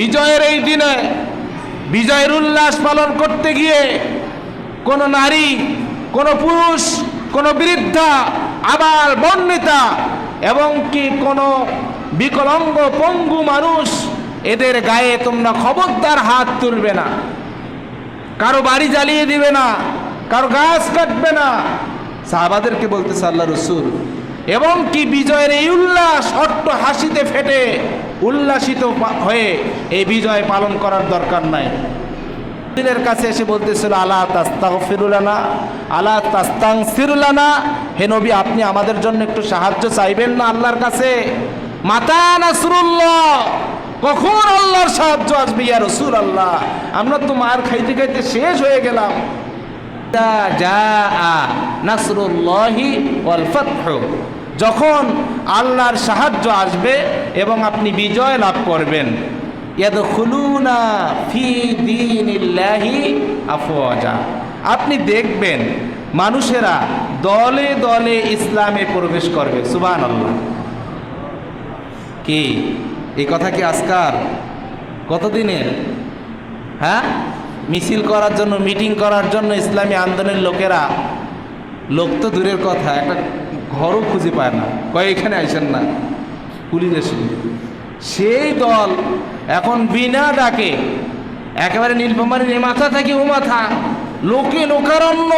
বিজয়ের এই দিনে বিজয়ের উল্লাস পালন করতে গিয়ে কোনো নারী, কোনো পুরুষ, কোনো বৃদ্ধা আবার বর্ণিতা এবং কি কোনো বিকলাঙ্গ, পঙ্গু মানুষ এদের গায়ে তোমরা খবরদার হাত তুলবে না। কারও বাড়ি জ্বালিয়ে দিবে না, কারও গাছ কাটবে না। সাহাবাদেরকে বলতেছে আল্লাহ রসুল এবং কি বিজয়ের এই উল্লাস? অট্ট হাসিতে ফেটে উল্লাসিত হয়ে এই বিজয় পালন করার দরকার নাই। দিনের কাছে এসে বলতেছিল আল্লাহ তাস্তাং ফিরুলানা আল্লাহ তাস্তাং ফিরুলানা হে নবী, আপনি আমাদের জন্য একটু সাহায্য চাইবেন না আল্লাহর কাছে? মাতা নাসরুল্লাহ, কখন আল্লাহর সাহায্য আসবে? ইয়া রসুল আল্লাহ আমরা তো মার খাইতে খাইতে শেষ হয়ে গেলাম। ইদা জাআ নাসরুল্লাহি ওয়াল ফাতহু। যখন আল্লাহর সাহায্য আসবে এবং আপনি বিজয় লাভ করবেন। আপনি দেখবেন মানুষেরা দলে দলে ইসলামে প্রবেশ করবে। সুবহানাল্লাহ। কি? এই কথা কি আজকার কতদিনের? হ্যাঁ? মিছিল করার জন্য, মিটিং করার জন্য ইসলামী আন্দোলনের লোকেরা, লোক তো দূরের কথা, একটা ঘরও খুঁজে পায় না। কয়, এখানে আইসেন না। পুলিশ এসে সেই দল এখন বিনা ডাকে একেবারে নীলফামারির এ মাথা থেকে ও মাথা। লোকে লোকারণ্য,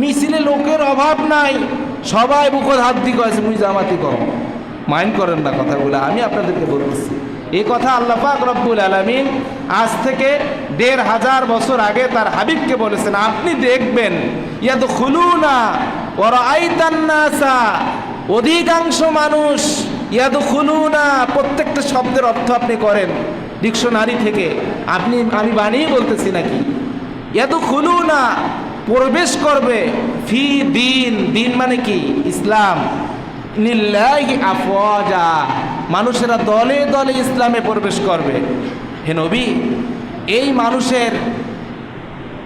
মিছিলে লোকের অভাব নাই। সবাই বুকত হাত দিয়ে কয়েছে মুই জামাতি কর মাইন্ড করেন না কথাগুলো, আমি আপনাদেরকে বলতেছি। এই কথা আল্লাহ পাক রব্বুল আলমিন আজ থেকে দেড় হাজার বছর আগে তার হাবিবকে বলেছেন, আপনি দেখবেন ইয়াদ খুলুনা ওরা অধিকাংশ মানুষ ইয়াদ খুলুনা প্রত্যেকটা শব্দের অর্থ আপনি করেন ডিকশনারি থেকে। আপনি, আমি বানিয়ে বলতেছি নাকি? ইয়াদ খুলুনা প্রবেশ করবে ফি দিন দিন মানে কি? ইসলাম। আফওয়াজা, মানুষেরা দলে দলে ইসলামে প্রবেশ করবে। হে নবী, এই মানুষের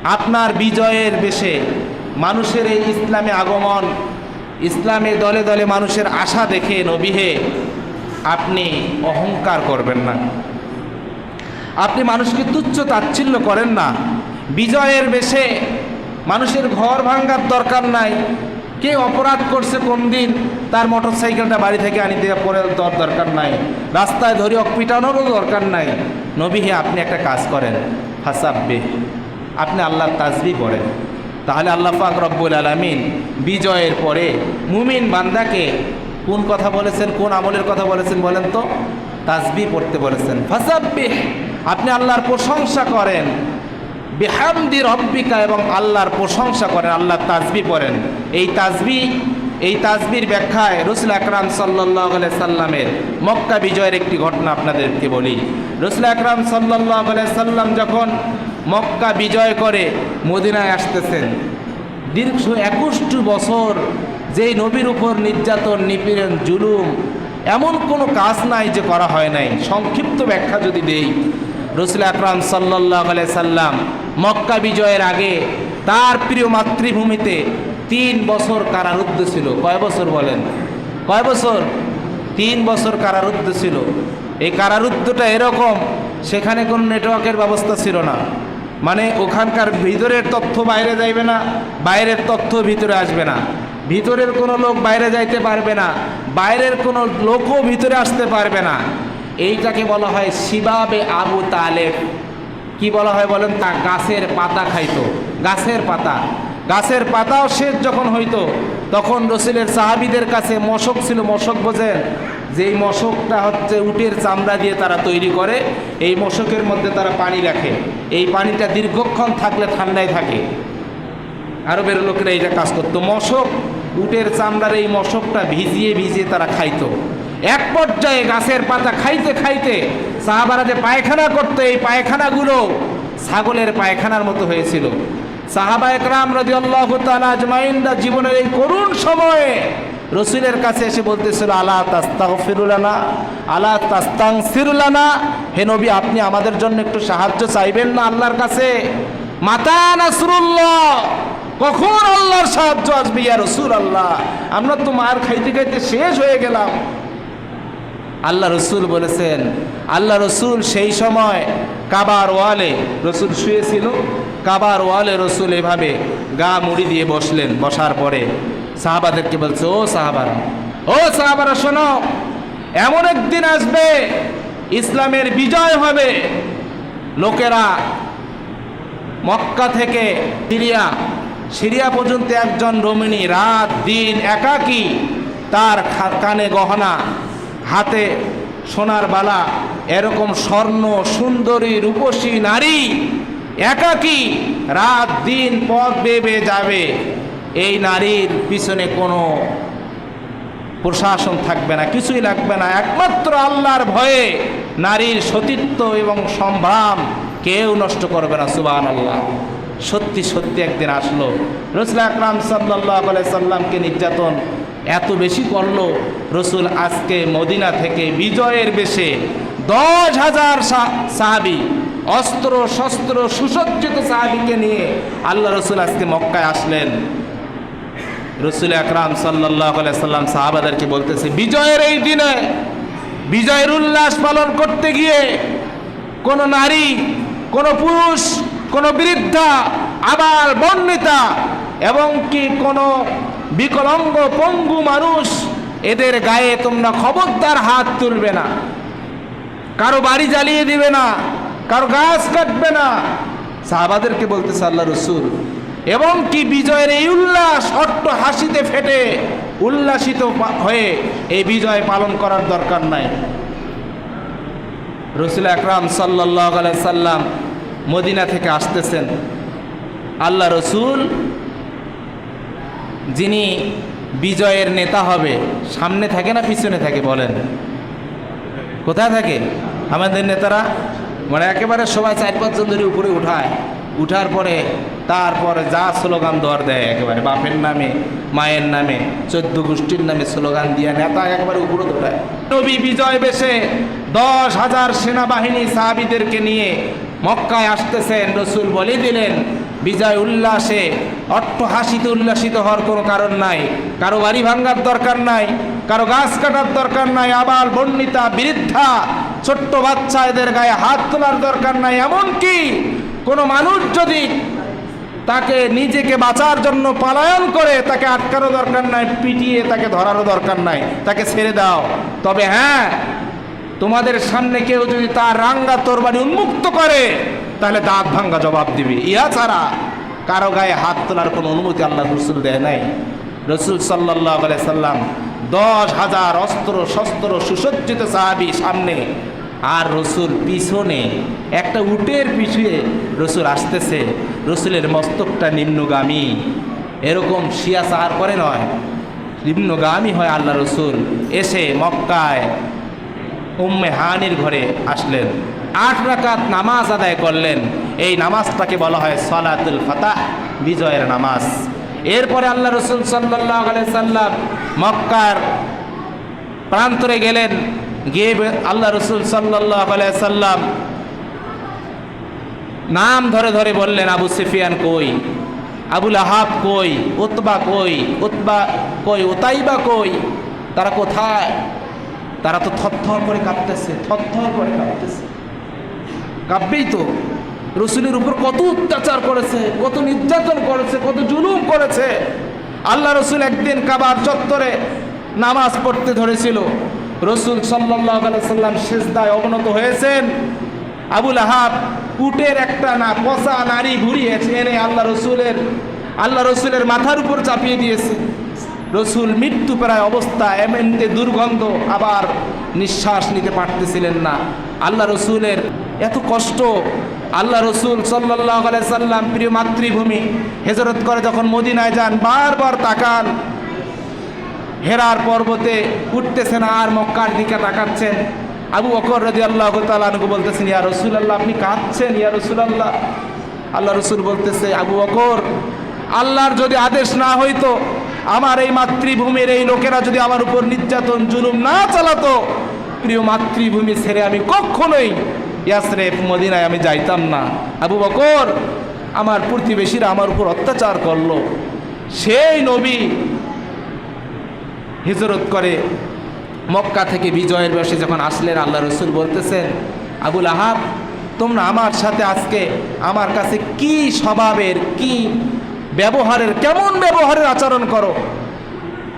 আপনার বিজয়ের বেশে মানুষের এই ইসলামে আগমন, ইসলামে দলে দলে মানুষের আশা দেখে নবী হে, আপনি অহংকার করবেন না। আপনি মানুষকে তুচ্ছ তাচ্ছিল্য করেন না। বিজয়ের বেশে মানুষের ঘর ভাঙ্গার দরকার নাই। কে অপরাধ করছে কোন দিন, তার মোটর সাইকেলটা বাড়ি থেকে আনি দেওয়া পরে দর দরকার নাই। রাস্তায় ধরে পিটানোরও দরকার নাই। নবীহে আপনি একটা কাজ করেন। হাসাব্বে আপনি আল্লাহর তাজবি পড়েন। তাহলে আল্লাহ পাক রব্বুল আলমিন বিজয়ের পরে মুমিন বান্দাকে কোন কথা বলেছেন, কোন আমলের কথা বলেছেন বলেন তো? তাজবি পড়তে বলেছেন। ফাসাব্বি আপনি আল্লাহর প্রশংসা করেন। বেহামদি রব্বিকা এবং আল্লাহর প্রশংসা করেন আল্লাহর তাজবি পড়েন। এই তাজবি এই তাজবির ব্যাখ্যায় রসুল আকরাম সাল্লাহ সাল্লামের মক্কা বিজয়ের একটি ঘটনা আপনাদেরকে বলি। রসুল আকরাম সাল্লাহ সাল্লাম যখন মক্কা বিজয় করে মদিনায় আসতেছেন। দীর্ঘ একুশটি বছর যেই নবীর উপর নির্যাতন, নিপীড়ন, জুলুম, এমন কোনো কাজ নাই যে করা হয় নাই। সংক্ষিপ্ত ব্যাখ্যা যদি দেই, রসুল আকরাম সাল্লাহ সাল্লাম মক্কা বিজয়ের আগে তার প্রিয় মাতৃভূমিতে তিন বছর কারারুদ্ধ ছিল। কয় বছর বলেন? কয় বছর? তিন বছর কারারুদ্ধ ছিল। এই কারারুদ্ধটা এরকম, সেখানে কোনো নেটওয়ার্কের ব্যবস্থা ছিল না। মানে ওখানকার ভিতরের তথ্য বাইরে যাইবে না, বাইরের তথ্য ভিতরে আসবে না। ভিতরের কোনো লোক বাইরে যাইতে পারবে না, বাইরের কোনো লোকও ভিতরে আসতে পারবে না। এইটাকে বলা হয় শিবাবে আবু তালেব। কি বলা হয় বলেন তা? গাছের পাতা খাইতো, গাছের পাতা। গাছের পাতাও শেষ যখন হইতো, তখন রসিলের সাহাবিদের কাছে মশক ছিল, মশক বোঝেন। যেই মশকটা হচ্ছে উটের চামড়া দিয়ে তারা তৈরি করে, এই মশকের মধ্যে তারা পানি রাখে। এই পানিটা দীর্ঘক্ষণ থাকলে ঠান্ডায় থাকে। আরবের লোকেরা এইটা কাজ করতো। মশক, উটের চামড়ার এই মশকটা ভিজিয়ে ভিজিয়ে তারা খাইতো। এক পর্যায়ে গাছের পাতা খাইতে খাইতে সাহাবারা যে পায়খানা করতো, এই পায়খানাগুলো ছাগলের পায়খানার মতো হয়েছিল। সাহাবা একরাম রদি আল্লাহ আজমাইনরা জীবনের এই করুণ সময়ে রসুলের কাছে এসে বলতেছিল, আলা তাস্তাং ফিরুলানা আলা তাস্তাং ফিরুলানা হে নবী, আপনি আমাদের জন্য একটু সাহায্য চাইবেন না আল্লাহর কাছে? মাতা নাসরুল্লাহ, কখন আল্লাহর সাহায্য আসবে? ইয়া রসুল আল্লাহ আমরা তো মার খাইতে খাইতে শেষ হয়ে গেলাম। আল্লাহ রসুল বলেছেন, আল্লাহ রসুল সেই সময় কাবার ওয়ালে রসুল শুয়েছিল। কাবার ওয়ালে রসুল এভাবে গা মুড়ি দিয়ে বসলেন, বসার পরে। সাহাবাদেরকে বলছে, ও সাহাবারা ও সাহাবারা, শোনো, এমন একদিন আসবে, ইসলামের বিজয় হবে। লোকেরা মক্কা থেকে সিরিয়া সিরিয়া পর্যন্ত একজন রমিনী রাত দিন একাকী তার কানে গহনা, হাতে সোনার বালা, এরকম স্বর্ণ সুন্দরী রূপসী নারী একাকী রাত দিন পথ বেবে যাবে। এই নারীর পিছনে কোনো প্রশাসন থাকবে না, কিছুই লাগবে না। একমাত্র আল্লাহর ভয়ে নারীর সতীত্ব এবং সম্ভ্রাম কেউ নষ্ট করবে না সুবান আল্লাহ সত্যি সত্যি একদিন আসলো। রসুল আকরাম সাল্লাহ সাল্লামকে নির্যাতন এত বেশি করল, রসুল আজকে মদিনা থেকে বিজয়ের বেশে দশ হাজার সাহাবি, অস্ত্র, শস্ত্র, সুসজ্জিত সাহাবিকে নিয়ে আল্লাহ রসুল আজকে মক্কায় আসলেন। রসুল আকরাম সাল্লাহ সাল্লাম সাহাবাদেরকে বলতেছে, বিজয়ের এই দিনে বিজয়ের উল্লাস পালন করতে গিয়ে কোনো নারী, কোনো পুরুষ, কোনো বৃদ্ধা, আবার বর্ণিতা এবং কি কোনো বিকলাঙ্গ, পঙ্গু মানুষ এদের গায়ে তোমরা খবরদার হাত তুলবে না। কারও বাড়ি জ্বালিয়ে দিবে না, কারও গাছ কাটবে না। সাহাবাদেরকে বলতেছে, আল্লাহ রসুল এবং কি বিজয়ের এই উল্লাস? অট্ট হাসিতে ফেটে উল্লাসিত হয়ে এই বিজয় পালন করার দরকার নাই। রসুল আকরাম সাল্লাহ সাল্লাম মদিনা থেকে আসতেছেন। আল্লাহ রসুল, যিনি বিজয়ের নেতা হবে, সামনে থাকে না পিছনে থাকে বলেন? কোথায় থাকে? আমাদের নেতারা? মানে একেবারে সবাই চার পাঁচজন ধরে উপরে উঠায় উঠার পরে তারপরে যা স্লোগান দেওয়ার দেয়, একেবারে বাপের নামে, মায়ের নামে, চোদ্দ গোষ্ঠীর নামে স্লোগান দিয়ে নেতা একেবারে উপরে দৌড়ায়। নবী বিজয় বেশে দশ হাজার সেনাবাহিনী সাহাবিদেরকে নিয়ে মক্কায় আসতেছেন। রসুল বলে দিলেন, বিজয় উল্লাসে অট্ট হাসিতে উল্লাসিত হওয়ার কোনো কারণ নাই। কারও বাড়ি ভাঙ্গার দরকার নাই, কারও গাছ কাটার দরকার নাই আবার বর্ণিতা বৃদ্ধা, ছোট্ট বাচ্চা এদের গায়ে হাত তোলার দরকার নাই। এমনকি কোনো মানুষ যদি তাকে নিজেকে বাঁচার জন্য পালায়ন করে, তাকে আটকানো দরকার নাই, পিটিয়ে তাকে ধরারও দরকার নাই, তাকে ছেড়ে দাও। তবে হ্যাঁ তোমাদের সামনে কেউ যদি তার রাঙ্গা তোরবানি উন্মুক্ত করে, তাহলে দাঁত ভাঙ্গা জবাব দিবি। ইহা ছাড়া কারও গায়ে হাত তোলার কোনো অনুমতি আল্লাহ রসুল দেয় নাই। রসুল সাল্লাহ সাল্লাম দশ হাজার অস্ত্র, শস্ত্র সুসজ্জিত সাহাবি সামনে আর রসুল পিছনে, একটা উটের পিছুয়ে রসুল আসতেছে। রসুলের মস্তকটা নিম্নগামী। এরকম শিয়া সাহার করে নয়, নিম্নগামী হয় আল্লাহ রসুল। এসে মক্কায় উম্মে হানির ঘরে আসলেন। আট রাকাত নামাজ আদায় করলেন। এই নামাজটাকে বলা হয় সলাতুল ফাতাহ, বিজয়ের নামাজ। এরপরে আল্লাহ রসুল সাল্লাহ সাল্লাম মক্কার প্রান্তরে গেলেন। গিয়ে আল্লাহ রসুল সাল্লাহ সাল্লাম নাম ধরে ধরে বললেন, আবু সিফিয়ান কই? আবুল আহাব কই? উতবা কই? উতবা কই? উতাইবা কই? তারা কোথায়? তারা তো থরথর করে কাঁপতেছে থরথর করে কাঁপতেছে কাঁপবেই তো রসুলের উপর কত অত্যাচার করেছে, কত নির্যাতন করেছে, কত জুলুম করেছে। আল্লাহ রসুল একদিন কাবার চত্বরে নামাজ পড়তে ধরেছিল। রসুল সাল্লাম শেষদায় অবনত হয়েছেন। আবুল আহাব উটের একটা না পচা নারী ঘুরিয়েছে, এনে আল্লাহ রসুলের আল্লাহ রসুলের মাথার উপর চাপিয়ে দিয়েছে। রসুল মৃত্যু প্রায় অবস্থা এমনিতে দুর্গন্ধ আবার নিঃশ্বাস নিতে পারতেছিলেন না। আল্লাহ রসুলের এত কষ্ট, আল্লাহ রসুল সাল্লাহ সাল্লাম প্রিয় মাতৃভূমি হেজরত করে যখন মদিনায় যান, বারবার তাকান হেরার পর্বতে উঠতেছেন আর মক্কার দিকে তাকাচ্ছেন। আবু বকর রাজি আল্লাহ তালু বলতেছেন, ইয়া রসুল আল্লাহ আপনি কাঁদছেন, ইয়া রসুল আল্লাহ আল্লাহ রসুল বলতেছে, আবু বকর, আল্লাহর যদি আদেশ না হইতো, আমার এই মাতৃভূমির এই লোকেরা যদি আমার উপর নির্যাতন, জুলুম না চালাতো, প্রিয় মাতৃভূমি ছেড়ে আমি কখনোই ইয়াসরেফ মদিনায় আমি যাইতাম না। আবু বকর, আমার প্রতিবেশীরা আমার উপর অত্যাচার করল। সেই নবী হিজরত করে মক্কা থেকে বিজয়ের বসে যখন আসলেন আল্লাহ রসুল বলতেছেন, আবুল আহাব, তোমরা আমার সাথে আজকে আমার কাছে কি স্বভাবের, কি ব্যবহারের, কেমন ব্যবহারের আচরণ করো?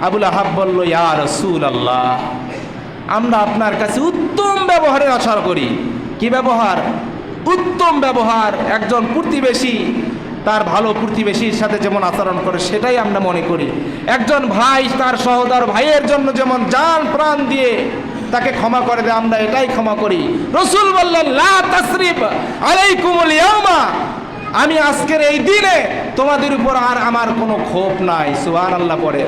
আবুল আহাব বলল, ইয়া রসুল আল্লাহ আমরা আপনার কাছে উত্তম ব্যবহারের আচরণ করি। কি ব্যবহার? উত্তম ব্যবহার, একজন প্রতিবেশী তার ভালো প্রতিবেশীর সাথে যেমন আচরণ করে, সেটাই আমরা মনে করি। একজন ভাই তার সহোদর ভাইয়ের জন্য যেমন জান, প্রাণ দিয়ে তাকে ক্ষমা করে দেয়, আমরা এটাই ক্ষমা করি। রসুল বললেন, লা আমি আজকের এই দিনে তোমাদের উপর আর আমার কোনো ক্ষোভ নাই, সুবহানাল্লাহ পড়ে।